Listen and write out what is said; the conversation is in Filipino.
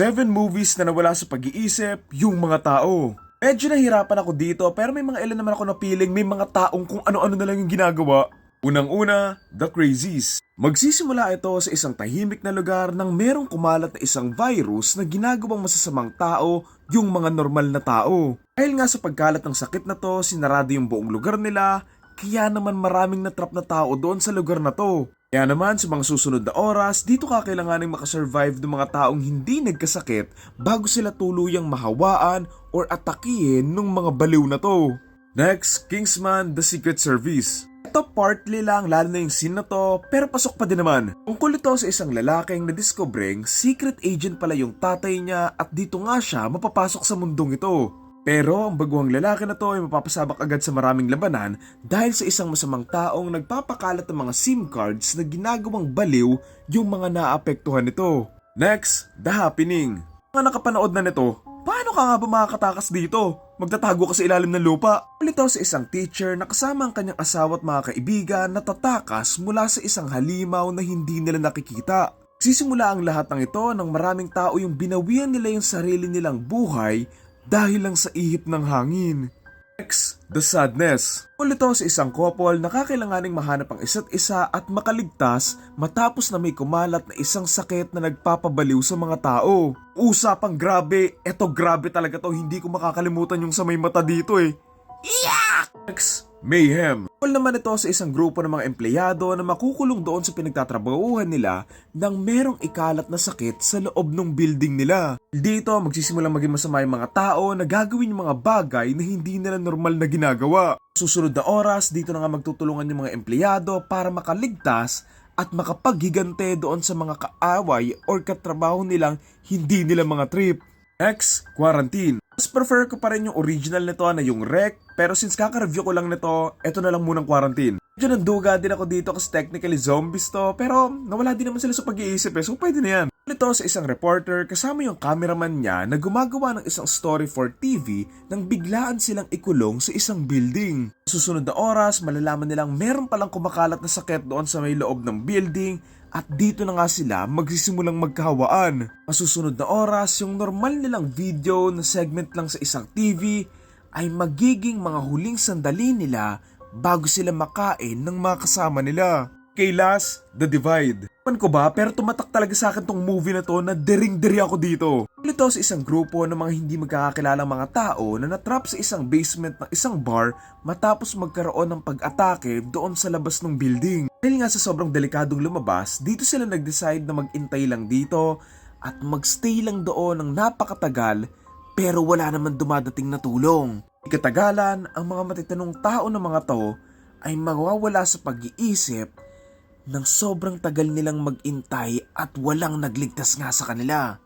Seven movies na nawala sa pag-iisip yung mga tao. Medyo nahirapan ako dito pero may mga ilan naman ako napiling may mga taong kung ano-ano na lang yung ginagawa. Unang-una, The Crazies. Magsisimula ito sa isang tahimik na lugar nang merong kumalat na isang virus na ginagawang masasamang tao yung mga normal na tao. Dahil nga sa pagkalat ng sakit na to, sinarado yung buong lugar nila, kaya naman maraming natrap na tao doon sa lugar na to. Kaya naman sa mga susunod na oras, dito kakailanganing makasurvive ng mga taong hindi nagkasakit bago sila tuluyang mahawaan or atakihin ng mga baliw na to. Next, Kingsman The Secret Service. Ito partly lang lalo na yung scene na to pero pasok pa din naman. Tungkol ito sa isang lalaking na discovering secret agent pala yung tatay niya at dito nga siya mapapasok sa mundong ito. Pero ang baguhang lalaki na to ay mapapasabak agad sa maraming labanan dahil sa isang masamang taong nagpapakalat ng mga SIM cards na ginagawang baliw yung mga naapektuhan nito. Next, The Happening. Mga nakapanood na nito, paano ka nga ba makakatakas dito? Magtatago ka sa ilalim ng lupa. Ulito sa isang teacher na kasama ang kanyang asawa at mga kaibigan na tatakas mula sa isang halimaw na hindi nila nakikita. Sisimula ang lahat ng ito nang maraming tao yung binawian nila yung sarili nilang buhay dahil lang sa ihip ng hangin. Next, The Sadness. Ulito sa isang couple na kakailanganing mahanap ang isa't isa at makaligtas matapos na may kumalat na isang sakit na nagpapabaliw sa mga tao. Usapang grabe, eto grabe talaga to, hindi ko makakalimutan yung sa may mata dito eh. Next, Mayhem. Tungkol naman ito sa isang grupo ng mga empleyado na makukulong doon sa pinagtatrabahuhan nila nang merong ikalat na sakit sa loob ng building nila. Dito, magsisimulang maging masama yung mga tao na gagawin yung mga bagay na hindi nila normal na ginagawa. Susunod na oras, dito na nga magtutulungan yung mga empleyado para makaligtas at makapaghigante doon sa mga kaaway or katrabaho nilang hindi nila mga trip. Next, quarantine. Mas prefer ko pa rin yung original nito na yung rec, pero since kaka-review ko lang nito, eto na lang munang quarantine. Medyo nanduga din ako dito kasi technically zombies to, pero nawala din naman sila sa pag-iisip eh, so pwede na yan. Ito sa isang reporter kasama yung cameraman niya na gumagawa ng isang story for TV nang biglaan silang ikulong sa isang building. Susunod na oras, malalaman nilang meron palang kumakalat na sakit doon sa may loob ng building at dito na nga sila magsisimulang magkahawaan. Masusunod na oras, yung normal nilang video na segment lang sa isang TV ay magiging mga huling sandali nila bago sila makain ng mga kasama nila. Kay last, The Divide. Pan ko ba pero tumatak talaga sa akin tong movie na to na dering-deri ako dito. Ito sa isang grupo ng mga hindi magkakakilalang mga tao na natrap sa isang basement ng isang bar matapos magkaroon ng pag-atake doon sa labas ng building. Dahil nga sa sobrang delikadong lumabas, dito sila nag-decide na mag-intay lang dito at magstay lang doon ng napakatagal pero wala naman dumadating na tulong. Ikatagalan, ang mga matitanong tao ng mga to ay mawawala sa pag-iisip nang sobrang tagal nilang mag-intay at walang nagligtas nga sa kanila.